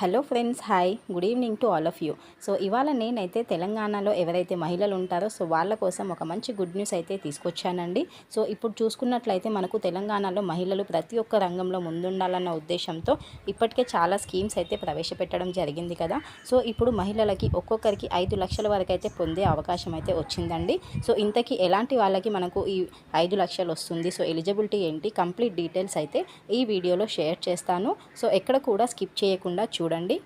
Hello friends hi. Good evening to all of you. So ఇవాళ నేనైతే తెలంగాణలో ఎవరైతే మహిళలు ఉంటారో సో వాళ్ళ కోసం ఒక మంచి గుడ్ న్యూస్ అయితే తీసుకొచ్చానండి. సో ఇప్పుడు చూసుకున్నట్లయితే మనకు తెలంగాణలో మహిళలు ప్రతి ఒక్క రంగంలో ముందుండాలన్న ఉద్దేశంతో ఇప్పటికే చాలా స్కీమ్స్ అయితే ప్రవేశపెట్టడం జరిగింది కదా. సో ఇప్పుడు మహిళలకి ఒక్కొక్కరికి ఐదు లక్షల వరకు అయితే పొందే అవకాశం అయితే వచ్చిందండి. సో ఇంతకీ ఎలాంటి వాళ్ళకి మనకు ఈ ఐదు లక్షలు వస్తుంది? సో ఎలిజిబిలిటీ ఏంటి? కంప్లీట్ డీటెయిల్స్ అయితే ఈ వీడియోలో షేర్ చేస్తాను. సో ఎక్కడ కూడా స్కిప్ చేయకుండా చూడండి. చూడండి.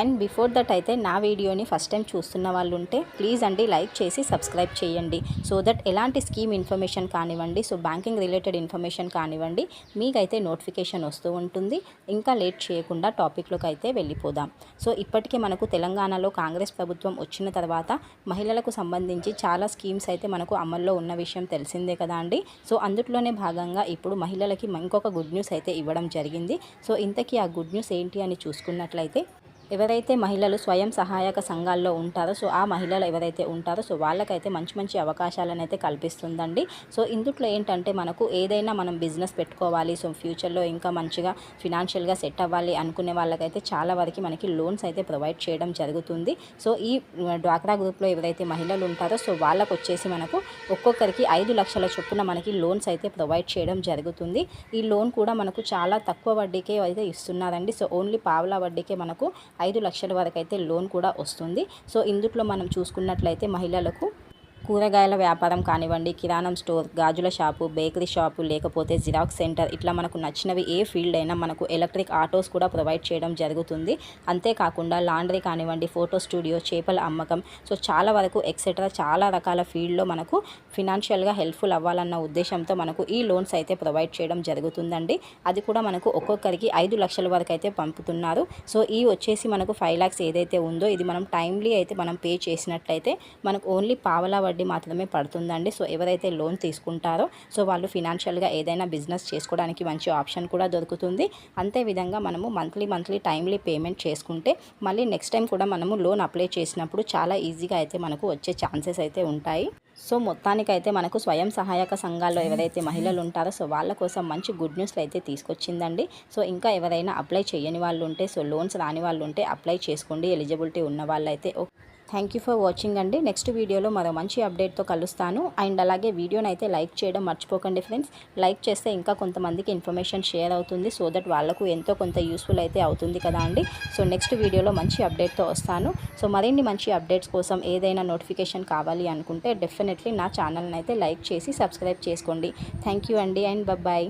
అండ్ బిఫోర్ దట్ అయితే నా వీడియోని ఫస్ట్ టైం చూస్తున్న వాళ్ళు ఉంటే ప్లీజ్ అండి లైక్ చేసి సబ్స్క్రైబ్ చేయండి. సో దట్ ఎలాంటి స్కీమ్ ఇన్ఫర్మేషన్ కానివ్వండి సో బ్యాంకింగ్ రిలేటెడ్ ఇన్ఫర్మేషన్ కానివ్వండి మీకైతే నోటిఫికేషన్ వస్తూ ఉంటుంది. ఇంకా లేట్ చేయకుండా టాపిక్లోకి అయితే వెళ్ళిపోదాం. సో ఇప్పటికే మనకు తెలంగాణలో కాంగ్రెస్ ప్రభుత్వం వచ్చిన తర్వాత మహిళలకు సంబంధించి చాలా స్కీమ్స్ అయితే మనకు అమల్లో ఉన్న విషయం తెలిసిందే కదా అండి. సో అందులోనే భాగంగా ఇప్పుడు మహిళలకి ఇంకొక గుడ్ న్యూస్ అయితే ఇవ్వడం జరిగింది. సో ఇంతకీ ఆ గుడ్ న్యూస్ ఏంటి అని చూసుకున్నట్లయితే ఎవరైతే మహిళలు స్వయం సహాయక సంఘాల్లో ఉంటారో సో ఆ మహిళలు ఎవరైతే ఉంటారో సో వాళ్ళకైతే మంచి మంచి అవకాశాలను అయితే కల్పిస్తుందండి. సో ఇందుట్లో ఏంటంటే మనకు ఏదైనా మనం బిజినెస్ పెట్టుకోవాలి సో ఫ్యూచర్లో ఇంకా మంచిగా ఫినాన్షియల్గా సెట్ అవ్వాలి అనుకునే వాళ్ళకైతే చాలా వరకు మనకి లోన్స్ అయితే ప్రొవైడ్ చేయడం జరుగుతుంది. సో ఈ డ్వాక్రా గ్రూప్లో ఎవరైతే మహిళలు ఉంటారో సో వాళ్ళకు వచ్చేసి మనకు ఒక్కొక్కరికి ఐదు లక్షల చొప్పున మనకి లోన్స్ అయితే ప్రొవైడ్ చేయడం జరుగుతుంది. ఈ లోన్ కూడా మనకు చాలా తక్కువ వడ్డీకే అయితే ఇస్తున్నారండి. సో ఓన్లీ పావుల వడ్డీకే మనకు ఐదు లక్షల వరకు అయితే లోన్ కూడా వస్తుంది. సో ఇందుట్లో మనం చూసుకున్నట్లయితే మహిళలకు కూరగాయల వ్యాపారం కానివ్వండి కిరాణం స్టోర్ గాజుల షాపు బేకరీ షాపు లేకపోతే జిరాక్స్ సెంటర్ ఇట్లా మనకు నచ్చినవి ఏ ఫీల్డ్ అయినా మనకు ఎలక్ట్రిక్ ఆటోస్ కూడా ప్రొవైడ్ చేయడం జరుగుతుంది. అంతేకాకుండా లాండ్రీ కానివ్వండి ఫోటో స్టూడియో చేపల అమ్మకం. సో చాలా వరకు ఎక్సెట్రా చాలా రకాల ఫీల్డ్లో మనకు ఫినాన్షియల్గా హెల్ప్ఫుల్ అవ్వాలన్న ఉద్దేశంతో మనకు ఈ లోన్స్ అయితే ప్రొవైడ్ చేయడం జరుగుతుందండి. అది కూడా మనకు ఒక్కొక్కరికి ఐదు లక్షల వరకు అయితే పంపుతున్నారు. సో ఈ వచ్చేసి మనకు ఫైవ్ ల్యాక్స్ ఏదైతే ఉందో ఇది మనం టైమ్లీ అయితే మనం పే చేసినట్లయితే మనకు ఓన్లీ పావలా వడ్డీ మాత్రమే పడుతుందండి. సో ఎవరైతే లోన్ తీసుకుంటారో సో వాళ్ళు ఫినాన్షియల్గా ఏదైనా బిజినెస్ చేసుకోవడానికి మంచి ఆప్షన్ కూడా దొరుకుతుంది. అంతేవిధంగా మనము మంత్లీ మంత్లీ టైమ్లీ పేమెంట్ చేసుకుంటే మళ్ళీ నెక్స్ట్ టైం కూడా మనము లోన్ అప్లై చేసినప్పుడు చాలా ఈజీగా అయితే మనకు వచ్చే ఛాన్సెస్ అయితే ఉంటాయి. సో మొత్తానికైతే మనకు స్వయం సహాయక సంఘాల్లో ఎవరైతే మహిళలు ఉంటారో సో వాళ్ళ కోసం మంచి గుడ్ న్యూస్లు అయితే తీసుకొచ్చిందండి. సో ఇంకా ఎవరైనా అప్లై చేయని వాళ్ళు ఉంటే సో లోన్స్ రాని వాళ్ళు ఉంటే అప్లై చేసుకోండి. ఎలిజిబిలిటీ ఉన్న వాళ్ళైతే థ్యాంక్ యూ ఫర్ వాచింగ్ అండి. నెక్స్ట్ వీడియోలో మరో మంచి అప్డేట్తో కలుస్తాను. అండ్ అలాగే వీడియోని అయితే లైక్ చేయడం మర్చిపోకండి ఫ్రెండ్స్. లైక్ చేస్తే ఇంకా కొంతమందికి ఇన్ఫర్మేషన్ షేర్ అవుతుంది. సో దట్ వాళ్ళకు ఎంతో కొంత యూస్ఫుల్ అయితే అవుతుంది కదా అండి. సో నెక్స్ట్ వీడియోలో మంచి అప్డేట్తో వస్తాను. సో మరిన్ని మంచి అప్డేట్స్ కోసం ఏదైనా నోటిఫికేషన్ కావాలి అనుకుంటే డెఫినెట్లీ నా ఛానల్ని అయితే లైక్ చేసి సబ్స్క్రైబ్ చేసుకోండి. థ్యాంక్ యూ అండి. And bye